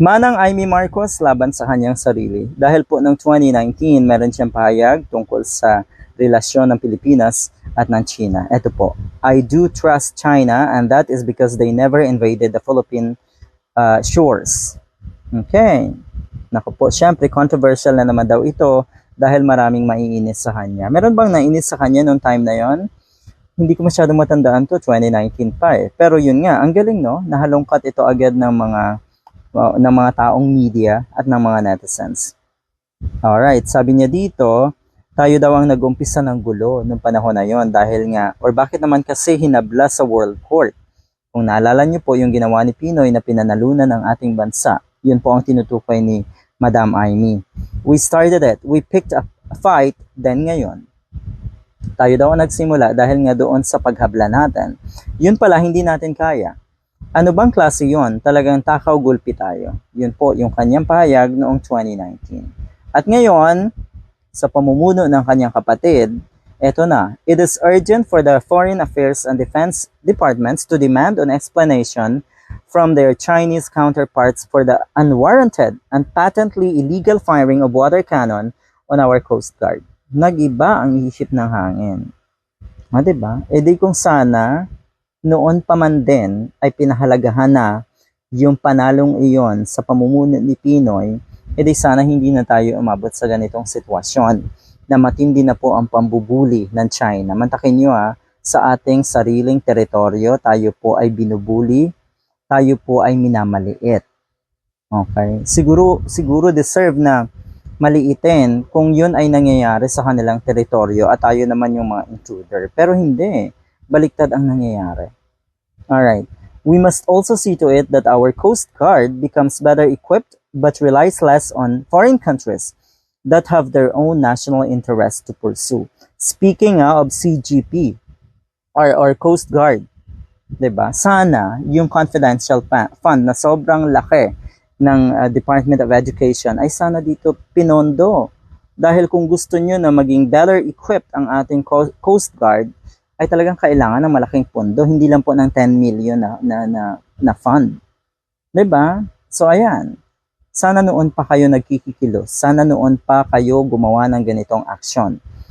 Manang Amy Marcos laban sa kanyang sarili. Dahil po noong 2019, meron siyang pahayag tungkol sa relasyon ng Pilipinas at ng China. Ito po, I do trust China and that is because they never invaded the Philippine uh, shores. Okay. Naku po, syempre controversial na naman daw ito dahil maraming maiinis sa kanya. Meron bang nainis sa kanya noong time na yon? Hindi ko masyadong matandaan to, 2019 pa eh. Pero yun nga, ang galing no, nahalongkat ito agad ng mga ng mga taong media at ng mga netizens. Alright, sabi niya dito, tayo daw ang nag-umpisa ng gulo noong panahon na yon dahil nga, or bakit naman kasi hinabla sa World Court? Kung naalala niyo po yung ginawa ni Pinoy na pinanalunan ng ating bansa, yun po ang tinutukoy ni Madam Amy. We started it, we picked a fight, then ngayon, tayo daw ang nagsimula dahil nga doon sa paghabla natin. Yun pala, hindi natin kaya. Ano bang klase yon? Talagang takaw gulpi tayo. Yun po yung kanyang pahayag noong 2019. At ngayon, sa pamumuno ng kanyang kapatid, eto na, it is urgent for the Foreign Affairs and Defense Departments to demand an explanation from their Chinese counterparts for the unwarranted and patently illegal firing of water cannon on our Coast Guard. Nagiba ang isip ng hangin. O, diba? E di kung sana, noon pa man din ay pinahalagahan na yung panalong iyon sa pamumuno ni Pinoy, edi sana hindi na tayo umabot sa ganitong sitwasyon na matindi na po ang pambubuli ng China. Mantakin nyo ha, sa ating sariling teritoryo, tayo po ay binubuli, tayo po ay minamaliit. Okay? Siguro, siguro deserve na maliitin kung yun ay nangyayari sa kanilang teritoryo at tayo naman yung mga intruder. Pero hindi. Baliktad ang nangyayari. Alright. We must also see to it that our Coast Guard becomes better equipped but relies less on foreign countries that have their own national interests to pursue. Speaking uh, of CGP, or, or Coast Guard, 'di ba? Sana yung confidential fund na sobrang laki ng uh, Department of Education ay sana dito pinondo. Dahil kung gusto nyo na maging better equipped ang ating Co- Coast Guard, ay talagang kailangan ng malaking pondo, hindi lang po ng 10 million na, na, na, na fund. ba? So ayan, sana noon pa kayo nagkikikilos, sana noon pa kayo gumawa ng ganitong aksyon.